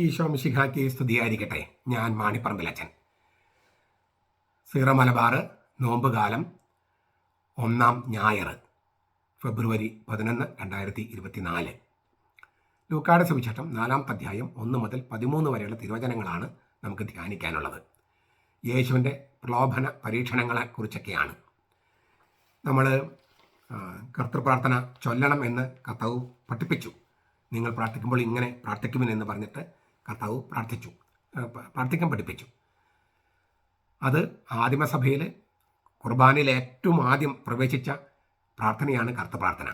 ഈശോ മിശിഹാക്കി സ്തുതിയായിരിക്കട്ടെ. ഞാൻ മാണിപ്പറമ്പിലച്ചൻ സീറ മലബാർ നോമ്പുകാലം ഒന്നാം ഞായർ ഫെബ്രുവരി പതിനൊന്ന് രണ്ടായിരത്തി ഇരുപത്തിനാല് ലൂക്കാട് സുവിശേഷം നാലാം അധ്യായം ഒന്ന് മുതൽ പതിമൂന്ന് വരെയുള്ള തിരുവചനങ്ങളാണ് നമുക്ക് ധ്യാനിക്കാനുള്ളത്. യേശുവിന്റെ പ്രലോഭന പരീക്ഷണങ്ങളെക്കുറിച്ചൊക്കെയാണ്. നമ്മൾ കർത്തൃപ്രാർത്ഥന ചൊല്ലണം എന്ന് കർത്താവ് പഠിപ്പിച്ചു. നിങ്ങൾ പ്രാർത്ഥിക്കുമ്പോൾ ഇങ്ങനെ പ്രാർത്ഥിക്കുമെന്ന് പറഞ്ഞിട്ട് കർത്താവ് പ്രാർത്ഥിച്ചു പ്രാർത്ഥിക്കാൻ പഠിപ്പിച്ചു. അത് ആദിമസഭയിൽ കുർബാനയിൽ ഏറ്റവും ആദ്യം പ്രവേശിച്ച പ്രാർത്ഥനയാണ് കർത്ത പ്രാർത്ഥന.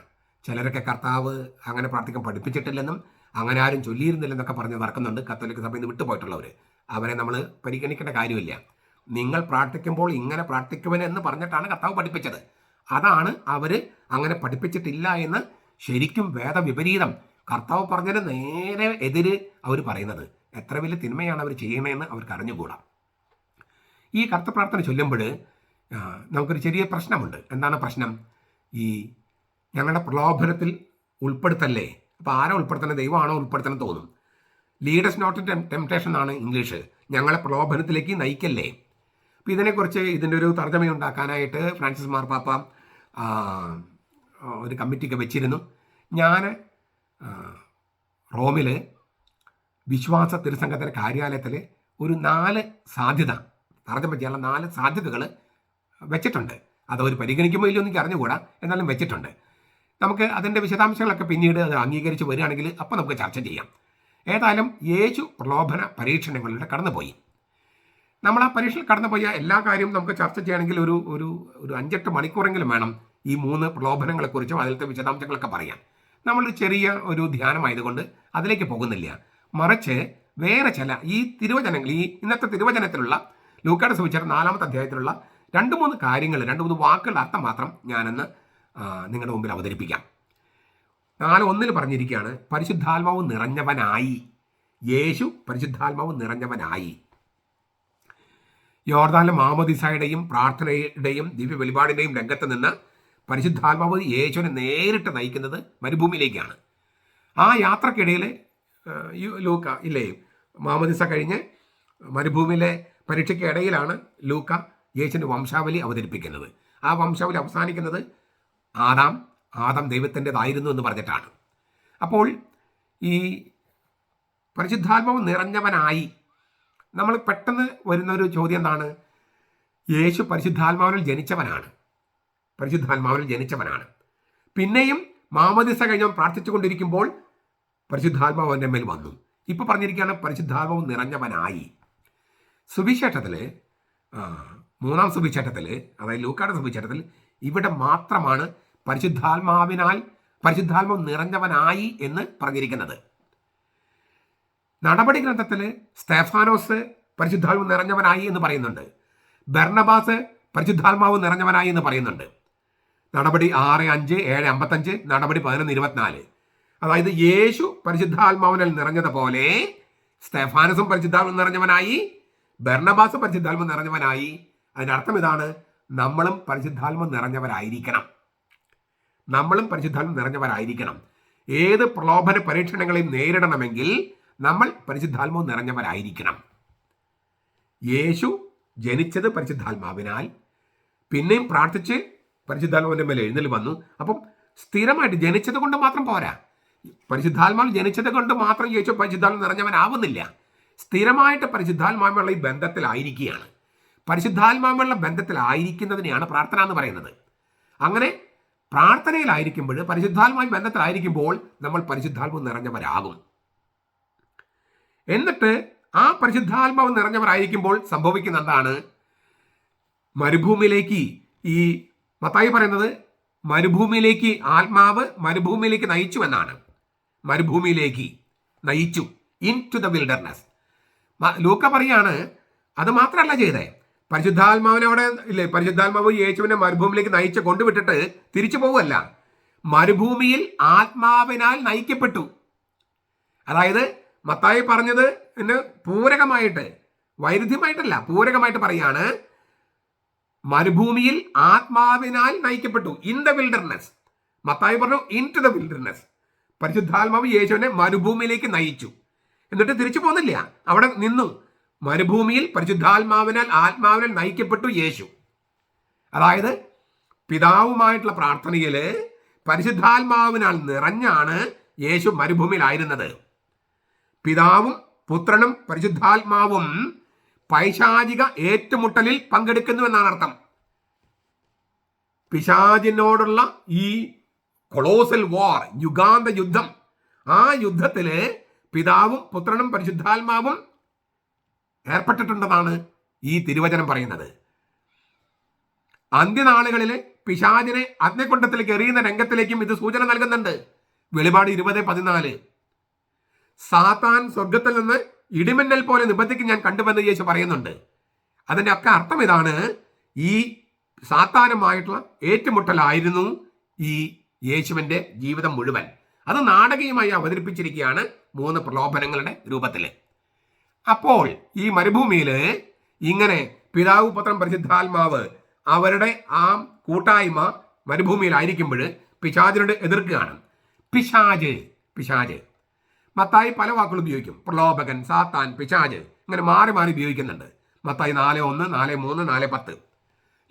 ചിലരൊക്കെ കർത്താവ് അങ്ങനെ പ്രാർത്ഥിക്കാൻ പഠിപ്പിച്ചിട്ടില്ലെന്നും അങ്ങനെ ആരും ചൊല്ലിയിരുന്നില്ലെന്നൊക്കെ പറഞ്ഞ് നടക്കുന്നുണ്ട് കത്തോലിക്ക സഭയിൽ നിന്ന് വിട്ടുപോയിട്ടുള്ളവർ അവരെ നമ്മൾ പരിഗണിക്കേണ്ട കാര്യമില്ല. നിങ്ങൾ പ്രാർത്ഥിക്കുമ്പോൾ ഇങ്ങനെ പ്രാർത്ഥിക്കുമെന്ന് പറഞ്ഞിട്ടാണ് കർത്താവ് പഠിപ്പിച്ചത്. അതാണ് അവർ അങ്ങനെ പഠിപ്പിച്ചിട്ടില്ല എന്ന് ശരിക്കും വേദവിപരീതം കർത്താവ് പറഞ്ഞതിന് നേരെ എതിര് അവർ പറയുന്നത്. എത്ര വലിയ തിന്മയാണ് അവർ ചെയ്യണതെന്ന് അവർക്ക് അറിഞ്ഞുകൂടാ. ഈ കർത്ത പ്രാർത്ഥന ചൊല്ലുമ്പോൾ നമുക്കൊരു ചെറിയ പ്രശ്നമുണ്ട്. എന്താണ് പ്രശ്നം? ഈ ഞങ്ങളുടെ പ്രലോഭനത്തിൽ ഉൾപ്പെടുത്തല്ലേ? അപ്പോൾ ആരാ ഉൾപ്പെടുത്തണം? ദൈവമാണോ ഉൾപ്പെടുത്തണം തോന്നും. ലീഡേഴ്സ് നോട്ട് ടെംപ്ടേഷൻ ആണ് ഇംഗ്ലീഷ്. ഞങ്ങളെ പ്രലോഭനത്തിലേക്ക് നയിക്കല്ലേ? അപ്പോൾ ഇതിനെക്കുറിച്ച് ഇതിന്റെ ഒരു തർജമ ഉണ്ടാക്കാനായിട്ട് ഫ്രാൻസിസ് മാർപ്പാപ്പ ഒരു കമ്മിറ്റിയൊക്കെ വെച്ചിരുന്നു. ഞാൻ റോമിൽ വിശ്വാസ തിരുസംഘത്തിന്റെ കാര്യാലയത്തിൽ ഒരു നാല് സാധ്യത തർജമ ചെയ്യാനുള്ള നാല് സാധ്യതകൾ വെച്ചിട്ടുണ്ട്. അതവർ പരിഗണിക്കുമ്പോൾ ഇല്ലയോ എനിക്ക് അറിഞ്ഞുകൂടാ എന്നാലും വെച്ചിട്ടുണ്ട്. നമുക്ക് അതിന്റെ വിശദാംശങ്ങളൊക്കെ പിന്നീട് അത് അംഗീകരിച്ച് വരികയാണെങ്കിൽ അപ്പോൾ നമുക്ക് ചർച്ച ചെയ്യാം. ഏതായാലും യേശു പ്രലോഭന പരീക്ഷണങ്ങളിലൂടെ കടന്നുപോയി. നമ്മൾ ആ പരീക്ഷയിൽ കടന്നുപോയ എല്ലാ കാര്യവും നമുക്ക് ചർച്ച ചെയ്യണമെങ്കിൽ ഒരു ഒരു ഒരു അഞ്ചെട്ട് മണിക്കൂറെങ്കിലും വേണം ഈ മൂന്ന് പ്രലോഭനങ്ങളെക്കുറിച്ചും അതിലത്തെ വിശദാംശങ്ങളൊക്കെ പറയാൻ. നമ്മൾ ചെറിയ ഒരു ധ്യാനമായതുകൊണ്ട് അതിലേക്ക് പോകുന്നില്ല. മറിച്ച് വേറെ ചില ഈ തിരുവചനങ്ങൾ ഈ ഇന്നത്തെ തിരുവചനത്തിലുള്ള ലൂക്കാട് സുവിച്ചാർ നാലാമത്തെ അധ്യായത്തിലുള്ള രണ്ട് മൂന്ന് കാര്യങ്ങൾ രണ്ട് മൂന്ന് വാക്കുകളുടെ അർത്ഥം മാത്രം ഞാനെന്ന് നിങ്ങളുടെ മുമ്പിൽ അവതരിപ്പിക്കാം. നാല് ഒന്നിൽ പറഞ്ഞിരിക്കുകയാണ് പരിശുദ്ധാത്മാവ് നിറഞ്ഞവനായി. യേശു പരിശുദ്ധാത്മാവ് നിറഞ്ഞവനായി. യോർദാനിലെ മാമോദിസായുടെയും പ്രാർത്ഥനയുടെയും ദിവ്യ വെളിപാടിന്റെയും രംഗത്ത് നിന്ന് പരിശുദ്ധാത്മാവ് യേശുവിനെ നേരിട്ട് നയിക്കുന്നത് മരുഭൂമിയിലേക്കാണ്. ആ യാത്രക്കിടയിൽ ലൂക്ക ഇല്ലേ മാമദിസ കഴിഞ്ഞ് മരുഭൂമിയിലെ പരീക്ഷയ്ക്ക് ഇടയിലാണ് ലൂക്ക യേശുവിന്റെ വംശാവലി അവതരിപ്പിക്കുന്നത്. ആ വംശാവലി അവസാനിക്കുന്നത് ആദാം ആദാം ദൈവത്തിന്റെതായിരുന്നു എന്ന് പറഞ്ഞിട്ടാണ്. അപ്പോൾ ഈ പരിശുദ്ധാത്മാവ് നിറഞ്ഞവനായി നമ്മൾ പെട്ടെന്ന് വരുന്ന ഒരു ചോദ്യം എന്താണ്? യേശു പരിശുദ്ധാത്മാവിൽ ജനിച്ചവനാണ്. പരിശുദ്ധാത്മാവിൽ ജനിച്ചവനാണ്. പിന്നെയും മാമദിസ കഴിഞ്ഞവൻ പ്രാർത്ഥിച്ചുകൊണ്ടിരിക്കുമ്പോൾ പരിശുദ്ധാത്മാവ് എന്റെ മേൽ വന്നു. ഇപ്പോൾ പറഞ്ഞിരിക്കുകയാണ് പരിശുദ്ധാത്മാവ് നിറഞ്ഞവനായി. സുവിശേഷത്തിൽ മൂന്നാം സുവിശേഷത്തിൽ അതായത് ലൂക്കാട് സുവിശേഷത്തിൽ ഇവിടെ മാത്രമാണ് പരിശുദ്ധാത്മാവിനാൽ പരിശുദ്ധാത്മാവ് നിറഞ്ഞവനായി എന്ന് പറഞ്ഞിരിക്കുന്നത്. നടപടി ഗ്രന്ഥത്തിൽ സ്തേഫാനോസ് പരിശുദ്ധാത്മാവ് നിറഞ്ഞവനായി എന്ന് പറയുന്നുണ്ട്. ബർണബാസ് പരിശുദ്ധാത്മാവ് നിറഞ്ഞവനായി എന്ന് പറയുന്നുണ്ട്. നടപടി ആറ് അഞ്ച് ഏഴ് അമ്പത്തഞ്ച് നടപടി പതിനൊന്ന് ഇരുപത്തിനാല്. അതായത് യേശു പരിശുദ്ധാത്മാവിനാൽ നിറഞ്ഞതുപോലെ സ്തേഫാനസും പരിശുദ്ധാത്മ നിറഞ്ഞവനായി ബർണബാസും പരിശുദ്ധാത്മ നിറഞ്ഞവനായി. അതിന്റെ അർത്ഥം ഇതാണ് നമ്മളും പരിശുദ്ധാത്മ നിറഞ്ഞവരായിരിക്കണം. നമ്മളും പരിശുദ്ധാത്മ നിറഞ്ഞവരായിരിക്കണം. ഏത് പ്രലോഭന പരീക്ഷണങ്ങളെയും നേരിടണമെങ്കിൽ നമ്മൾ പരിശുദ്ധാത്മാവ് നിറഞ്ഞവരായിരിക്കണം. യേശു ജനിച്ചത് പരിശുദ്ധാത്മാവിനാൽ പിന്നെയും പ്രാർത്ഥിച്ച് പരിശുദ്ധാത്മാവിന്റെ മേലെ എഴുന്നേൽ വന്നു. അപ്പം സ്ഥിരമായിട്ട് ജനിച്ചത് കൊണ്ട് മാത്രം പോരാ. പരിശുദ്ധാത്മാവ് ജനിച്ചത് കൊണ്ട് മാത്രം യേശു പരിശുദ്ധാത്മ നിറഞ്ഞവനാവുന്നില്ല. സ്ഥിരമായിട്ട് പരിശുദ്ധാത്മാവുള്ള ഈ ബന്ധത്തിലായിരിക്കുകയാണ്. പരിശുദ്ധാത്മാവുള്ള ബന്ധത്തിലായിരിക്കുന്നതിനെയാണ് പ്രാർത്ഥന എന്ന് പറയുന്നത്. അങ്ങനെ പ്രാർത്ഥനയിലായിരിക്കുമ്പോൾ പരിശുദ്ധാത്മാവ് ബന്ധത്തിലായിരിക്കുമ്പോൾ നമ്മൾ പരിശുദ്ധാത്മാവ് നിറഞ്ഞവരാകും. എന്നിട്ട് ആ പരിശുദ്ധാത്മാവ് നിറഞ്ഞവരായിരിക്കുമ്പോൾ സംഭവിക്കുന്ന എന്താണ്? മരുഭൂമിയിലേക്ക് ഈ മത്തായി പറയുന്നത് മരുഭൂമിയിലേക്ക് ആത്മാവ് മരുഭൂമിയിലേക്ക് നയിച്ചു എന്നാണ്. മരുഭൂമിയിലേക്ക് നയിച്ചു. ഇൻ ടു ദ വിൽഡർനെസ് ലൂക്ക പറയാണ് അത് മാത്രമല്ല ചെയ്തേ. പരിശുദ്ധാത്മാവിനെ അവിടെ ഇല്ലേ പരിശുദ്ധാത്മാവ് യേശുവിനെ മരുഭൂമിയിലേക്ക് നയിച്ച് കൊണ്ടുവിട്ടിട്ട് തിരിച്ചു പോവുമല്ല മരുഭൂമിയിൽ ആത്മാവിനാൽ നയിക്കപ്പെട്ടു. അതായത് മത്തായി പറഞ്ഞത് പൂരകമായിട്ട് വൈരുദ്ധ്യമായിട്ടല്ല പൂരകമായിട്ട് പറയാണ് മരുഭൂമിയിൽ ആത്മാവിനാൽ നയിക്കപ്പെട്ടു. ഇൻ ദ വിൽഡർനെസ് മത്തായി പറഞ്ഞു ഇൻ ടു ദ വിൽഡർനെസ് പരിശുദ്ധാത്മാവ് യേശുവിനെ മരുഭൂമിയിലേക്ക് നയിച്ചു. എന്നിട്ട് തിരിച്ചു പോന്നില്ല. അവിടെ നിന്നു. മരുഭൂമിയിൽ പരിശുദ്ധാത്മാവിനാൽ ആത്മാവിനാൽ നയിക്കപ്പെട്ടു യേശു. അതായത് പിതാവുമായിട്ടുള്ള പ്രാർത്ഥനയിൽ പരിശുദ്ധാത്മാവിനാൽ നിറഞ്ഞാണ് യേശു മരുഭൂമിയിലായിരുന്നത്. പിതാവും പുത്രനും പരിശുദ്ധാത്മാവും പൈശാചിക ഏറ്റുമുട്ടലിൽ പങ്കെടുക്കുന്നു എന്നാണ് അർത്ഥം പിശാചിനോടുള്ള ഈ കൊളോസൽ വാർ യുഗാന്ത യുദ്ധം ആ യുദ്ധത്തിൽ പിതാവും പുത്രനും പരിശുദ്ധാത്മാവും ഏർപ്പെട്ടിട്ടുണ്ടെന്നാണ് ഈ തിരുവചനം പറയുന്നത്. അന്ത്യനാളുകളിലെ പിശാചിനെ അഗ്നികുണ്ഠത്തിലേക്ക് എറിയുന്ന രംഗത്തിലേക്കും ഇത് സൂചന നൽകുന്നുണ്ട്. വെളിപാട് ഇരുപത് പതിനാല്. സാത്താൻ സ്വർഗത്തിൽ നിന്ന് ഇടിമിന്നൽ പോലെ നിബന്ധിക്ക് ഞാൻ കണ്ടുവെന്ന് യേശു പറയുന്നുണ്ട്. അതിന്റെ ഒക്കെ അർത്ഥം ഇതാണ് ഈ സാത്താനമായിട്ടുള്ള ഏറ്റുമുട്ടലായിരുന്നു ഈ യേശുവിന്റെ ജീവിതം മുഴുവൻ. അത് നാടകീയമായി അവതരിപ്പിച്ചിരിക്കുകയാണ് മൂന്ന് പ്രലോഭനങ്ങളുടെ രൂപത്തിൽ അപ്പോൾ ഈ മരുഭൂമിയിൽ ഇങ്ങനെ പിതാവ് പുത്രം പരിശുദ്ധാത്മാവ് അവരുടെ ആ കൂട്ടായ്മ മരുഭൂമിയിലായിരിക്കുമ്പോൾ പിശാചിനോട് എതിർക്കുകയാണ്. പിശാജ് പിശാജ് മത്തായി പല വാക്കുകളും ഉപയോഗിക്കും. പ്രലോഭകൻ സാത്താൻ പിശാജ് ഇങ്ങനെ മാറി മാറി ഉപയോഗിക്കുന്നുണ്ട്. മത്തായി നാല് ഒന്ന് നാല് മൂന്ന് നാല് പത്ത്.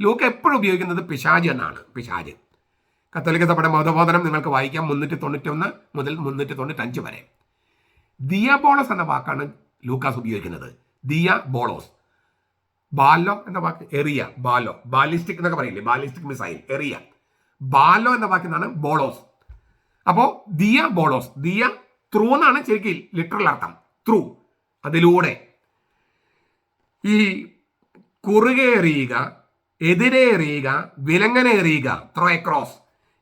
ലൂക്ക് എപ്പോഴും ഉപയോഗിക്കുന്നത് പിശാജ് എന്നാണ്. പിശാജ് കത്തോലിക്ക സഭയുടെ മതബോധനം നിങ്ങൾക്ക് വായിക്കാം മുന്നൂറ്റി തൊണ്ണൂറ്റൊന്ന് മുതൽ മുന്നൂറ്റി തൊണ്ണൂറ്റഞ്ച് വരെ. ദിയബോളസ് എന്ന വാക്കാണ് ലൂക്കാസ് ഉപയോഗിക്കുന്നത്. ദിയ ബോളോസ് ബാലോ എന്ന വാക്ക് എറിയ ബാലോ. ബാലിസ്റ്റിക് എന്നൊക്കെ പറയില്ലേ? Ballistic missile എറിയ. ബാലോ എന്ന വാക്കിനാണ് ബോളോസ്. അപ്പോൾ ദിയ ബോളോസ് ദിയ ത്രൂ എന്നാണ് ശരിക്കും ലിറ്ററൽ അർത്ഥം. ത്രൂ അതിലൂടെ. ഈ കുറുകെ എറിയുക എതിരെ എറിയുക വിലങ്ങനെ എറിയുക ത്രോ എക്രോസ്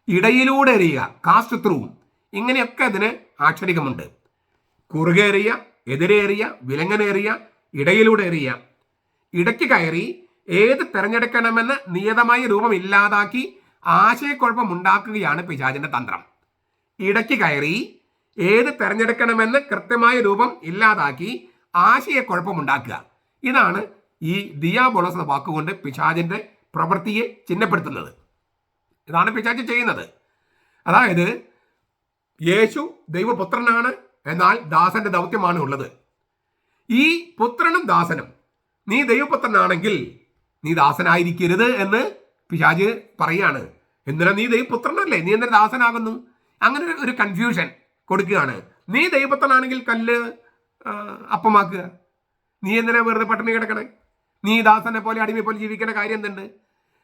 ഇടയിലൂടെ എറിയുക കാസ്റ്റ് ത്രൂ ഇങ്ങനെയൊക്കെ അതിന് ആക്ഷരികമുണ്ട് കുറുകെ എറിയ എതിരെ എറിയ വിലങ്ങനെ എറിയ ഇടയിലൂടെ എറിയ ഇടയ്ക്ക് കയറി ഏത് തെരഞ്ഞെടുക്കണമെന്ന് നിയതമായ രൂപം ഇല്ലാതാക്കി ആശയക്കുഴപ്പം ഉണ്ടാക്കുകയാണ് പിശാചിന്റെ തന്ത്രം. ഇടയ്ക്ക് കയറി ഏത് തെരഞ്ഞെടുക്കണമെന്ന് കൃത്യമായ രൂപം ഇല്ലാതാക്കി ആശയക്കുഴപ്പമുണ്ടാക്കുക ഇതാണ് ഈ ദിയാബോളസ് എന്ന വാക്കുകൊണ്ട് പിശാചിന്റെ പ്രവൃത്തിയെ ചിഹ്നപ്പെടുത്തുന്നത്. ഇതാണ് പിശാജ് ചെയ്യുന്നത്. അതായത് യേശു ദൈവപുത്രനാണ് എന്നാൽ ദാസന്റെ ദൗത്യമാണ് ഉള്ളത്. ഈ പുത്രനും ദാസനും നീ ദൈവപുത്രനാണെങ്കിൽ നീ ദാസനായിരിക്കരുത് എന്ന് പിശാജ് പറയാണ്. എന്തിനാ നീ ദൈവപുത്രനല്ലേ? നീ എന്തിനാ ദാസനാകുന്നു? അങ്ങനെ ഒരു കൺഫ്യൂഷൻ കൊടുക്കുകയാണ്. നീ ദൈവത്തനാണെങ്കിൽ കല്ല് അപ്പമാക്കുക. നീ എന്തിനാ വെറുതെ പട്ടിണി കിടക്കണേ? നീ ദാസനെ പോലെ അടിമയെ പോലെ ജീവിക്കേണ്ട കാര്യം എന്തുണ്ട്?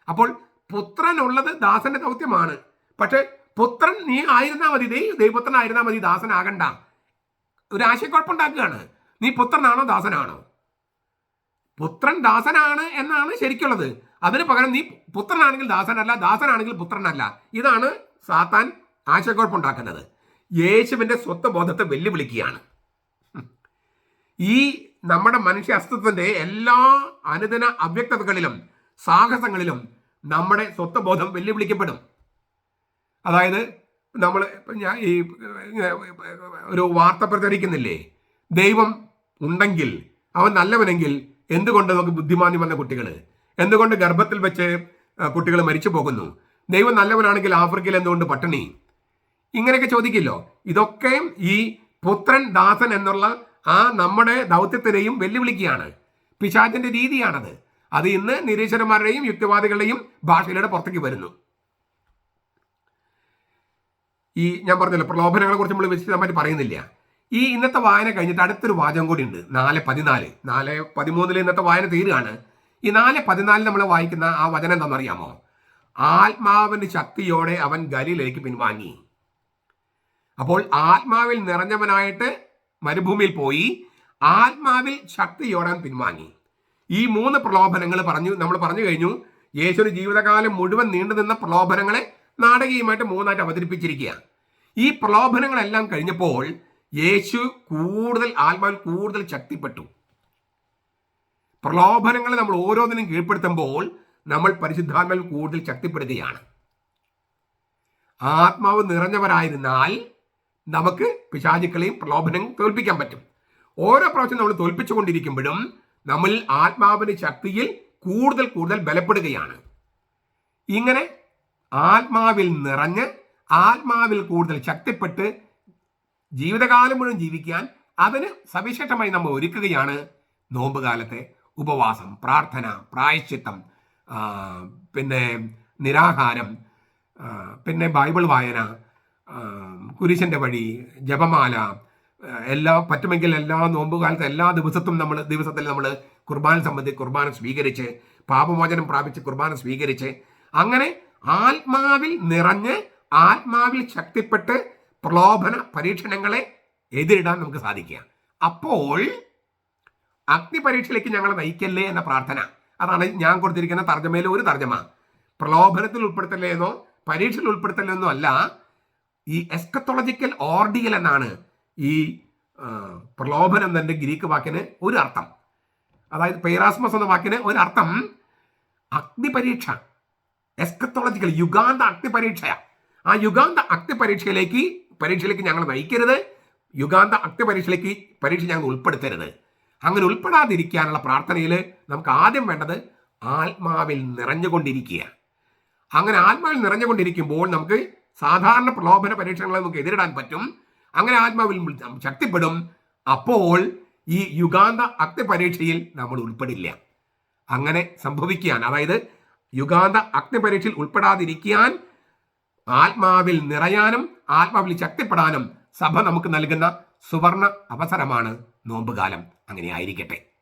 അപ്പോൾ പുത്രൻ ഉള്ളത് ദാസന്റെ ദൗത്യമാണ്. പക്ഷെ പുത്രൻ നീ ആയിരുന്നാ മതി. ദൈ ദൈവപുത്രനായിരുന്നാ മതി. ദാസനാകണ്ട. ഒരു ആശയക്കുഴപ്പമുണ്ടാക്കുകയാണ്. നീ പുത്രനാണോ ദാസനാണോ? പുത്രൻ ദാസനാണ് എന്നാണ് ശരിക്കുള്ളത്. അതിന് പകരം നീ പുത്രനാണെങ്കിൽ ദാസനല്ല ദാസനാണെങ്കിൽ പുത്രനല്ല. ഇതാണ് സാത്താൻ ആശയക്കുഴപ്പമുണ്ടാക്കുന്നത്. യേശുവിന്റെ സ്വത്വബോധത്തെ വെല്ലുവിളിക്കുകയാണ്. ഈ നമ്മുടെ മനുഷ്യ അസ്തിത്വത്തിന്റെ എല്ലാ അനുദിന അവ്യക്തതകളിലും സാഹസങ്ങളിലും നമ്മുടെ സ്വത്വബോധം വെല്ലുവിളിക്കപ്പെടും. അതായത് നമ്മൾ ഞാൻ ഈ ഒരു വാർത്ത പ്രചരിക്കുന്നില്ലേ? ദൈവം ഉണ്ടെങ്കിൽ അവൻ നല്ലവനെങ്കിൽ എന്തുകൊണ്ട് നമുക്ക് ബുദ്ധിമാന്യം വന്ന കുട്ടികൾ എന്തുകൊണ്ട് ഗർഭത്തിൽ വെച്ച് കുട്ടികൾ മരിച്ചു പോകുന്നു? ദൈവം നല്ലവനാണെങ്കിൽ ആഫ്രിക്കയിൽ എന്തുകൊണ്ട് പട്ടിണി? ഇങ്ങനെയൊക്കെ ചോദിക്കില്ലോ. ഇതൊക്കെ ഈ പുത്രൻ ദാസൻ എന്നുള്ള ആ നമ്മുടെ ദൗത്യത്തിനെയും വെല്ലുവിളിക്കുകയാണ്. പിശാചിന്റെ രീതിയാണത്. അത് ഇന്ന് നിരീശ്വരന്മാരുടെയും യുക്തിവാദികളുടെയും ഭാഷയിലൂടെ പുറത്തേക്ക് വരുന്നു. ഈ ഞാൻ പറഞ്ഞല്ലോ പ്രലോഭനങ്ങളെ കുറിച്ച് നമ്മൾ വിശദമായിട്ട് പറയുന്നില്ല. ഈ ഇന്നത്തെ വായന കഴിഞ്ഞിട്ട് അടുത്തൊരു വാചകം കൂടി ഉണ്ട്. നാല് പതിനാല്. നാല് പതിമൂന്നിൽ ഇന്നത്തെ വായന തീരുകയാണ്. ഈ നാല് പതിനാലിൽ നമ്മൾ വായിക്കുന്ന ആ വചനം എന്താണെന്നറിയാമോ ആത്മാവിന്റെ ശക്തിയോടെ അവൻ ഗലിയിലേക്ക് പിൻവാങ്ങി. അപ്പോൾ ആത്മാവിൽ നിറഞ്ഞവനായിട്ട് മരുഭൂമിയിൽ പോയി. ആത്മാവിൽ ശക്തിയോടാൻ പിൻവാങ്ങി. ഈ മൂന്ന് പ്രലോഭനങ്ങൾ പറഞ്ഞു നമ്മൾ പറഞ്ഞു കഴിഞ്ഞു. യേശുവിന് ജീവിതകാലം മുഴുവൻ നീണ്ടു നിന്ന പ്രലോഭനങ്ങളെ നാടകീയമായിട്ട് മൂന്നായിട്ട് അവതരിപ്പിച്ചിരിക്കുക. ഈ പ്രലോഭനങ്ങളെല്ലാം കഴിഞ്ഞപ്പോൾ യേശു കൂടുതൽ ആത്മാവിൽ കൂടുതൽ ശക്തിപ്പെട്ടു. പ്രലോഭനങ്ങളെ നമ്മൾ ഓരോന്നിനും കീഴ്പ്പെടുത്തുമ്പോൾ നമ്മൾ പരിശുദ്ധാത്മാവിൽ കൂടുതൽ ശക്തിപ്പെടുകയാണ്. ആത്മാവ് നിറഞ്ഞവരായിരുന്നാൽ നമുക്ക് പിശാചുക്കളെയും പ്രലോഭനം തോൽപ്പിക്കാൻ പറ്റും. ഓരോ പ്രാവശ്യം നമ്മൾ തോൽപ്പിച്ചുകൊണ്ടിരിക്കുമ്പോഴും നമ്മൾ ആത്മാവിന് ശക്തിയിൽ കൂടുതൽ കൂടുതൽ ബലപ്പെടുകയാണ്. ഇങ്ങനെ ആത്മാവിൽ നിറഞ്ഞ് ആത്മാവിൽ കൂടുതൽ ശക്തിപ്പെട്ട് ജീവിതകാലം മുഴുവൻ ജീവിക്കാൻ അതിന് സവിശേഷമായി നമ്മൾ ഒരുക്കുകയാണ്. നോമ്പുകാലത്തെ ഉപവാസം പ്രാർത്ഥന പ്രായശ്ചിത്തം പിന്നെ നിരാഹാരം പിന്നെ ബൈബിൾ വായന ആ, കുരിശന്റെ വഴി ജപമാല എല്ലാ പറ്റുമെങ്കിൽ എല്ലാ നോമ്പുകാലത്ത് എല്ലാ ദിവസത്തും നമ്മൾ ദിവസത്തിൽ നമ്മൾ കുർബാന സംബന്ധിച്ച് കുർബാന സ്വീകരിച്ച് പാപമോചനം പ്രാപിച്ച് കുർബാന സ്വീകരിച്ച് അങ്ങനെ ആത്മാവിൽ നിറഞ്ഞ് ആത്മാവിൽ ശക്തിപ്പെട്ട് പ്രലോഭന പരീക്ഷണങ്ങളെ എതിരിടാൻ നമുക്ക് സാധിക്കുക. അപ്പോൾ അഗ്നി പരീക്ഷയിലേക്ക് ഞങ്ങളെ നയിക്കല്ലേ എന്ന പ്രാർത്ഥന. അതാണ് ഞാൻ കൊടുത്തിരിക്കുന്ന തർജമയിലെ ഒരു തർജമ. പ്രലോഭനത്തിൽ ഉൾപ്പെടുത്തല്ലേ എന്നോ പരീക്ഷയിൽ ഉൾപ്പെടുത്തല്ലേ എന്നോ അല്ല ഈ എസ്കത്തോളജിക്കൽ ഓർഡിയൽ എന്നാണ് ഈ പ്രലോഭനം എന്നതിന്റെ ഗ്രീക്ക് വാക്കിന് ഒരു അർത്ഥം അതായത് പെയറാസ്മസ് എന്ന വാക്കിന് ഒരു അർത്ഥം അഗ്നിപരീക്ഷ. എസ്കത്തോളജിക്കൽ യുഗാന്ത അഗ്നിപരീക്ഷയാ. ആ യുഗാന്ത അഗ്നിപരീക്ഷയിലേക്ക് പരീക്ഷയിലേക്ക് ഞങ്ങൾ നയിക്കരുത്. യുഗാന്ത അഗ്നിപരീക്ഷയിലേക്ക് പരീക്ഷ ഞങ്ങൾ ഉൾപ്പെടുത്തരുത്. അങ്ങനെ ഉൾപ്പെടാതിരിക്കാനുള്ള പ്രാർത്ഥനയിൽ നമുക്ക് ആദ്യം വേണ്ടത് ആത്മാവിൽ നിറഞ്ഞുകൊണ്ടിരിക്കുക. അങ്ങനെ ആത്മാവിൽ നിറഞ്ഞുകൊണ്ടിരിക്കുമ്പോൾ നമുക്ക് സാധാരണ പ്രലോഭന പരീക്ഷണങ്ങളെ നമുക്ക് എതിരിടാൻ പറ്റും. അങ്ങനെ ആത്മാവിൽ ശക്തിപ്പെടും. അപ്പോൾ ഈ യുഗാന്ത അഗ്നി പരീക്ഷയിൽ നമ്മൾ ഉൾപ്പെടില്ല. അങ്ങനെ സംഭവിക്കാൻ അതായത് യുഗാന്ത അഗ്നി പരീക്ഷയിൽ ഉൾപ്പെടാതിരിക്കാൻ ആത്മാവിൽ നിറയാനും ആത്മാവിൽ ശക്തിപ്പെടാനും സഭ നമുക്ക് നൽകുന്ന സുവർണ അവസരമാണ് നോമ്പുകാലം. അങ്ങനെ ആയിരിക്കട്ടെ.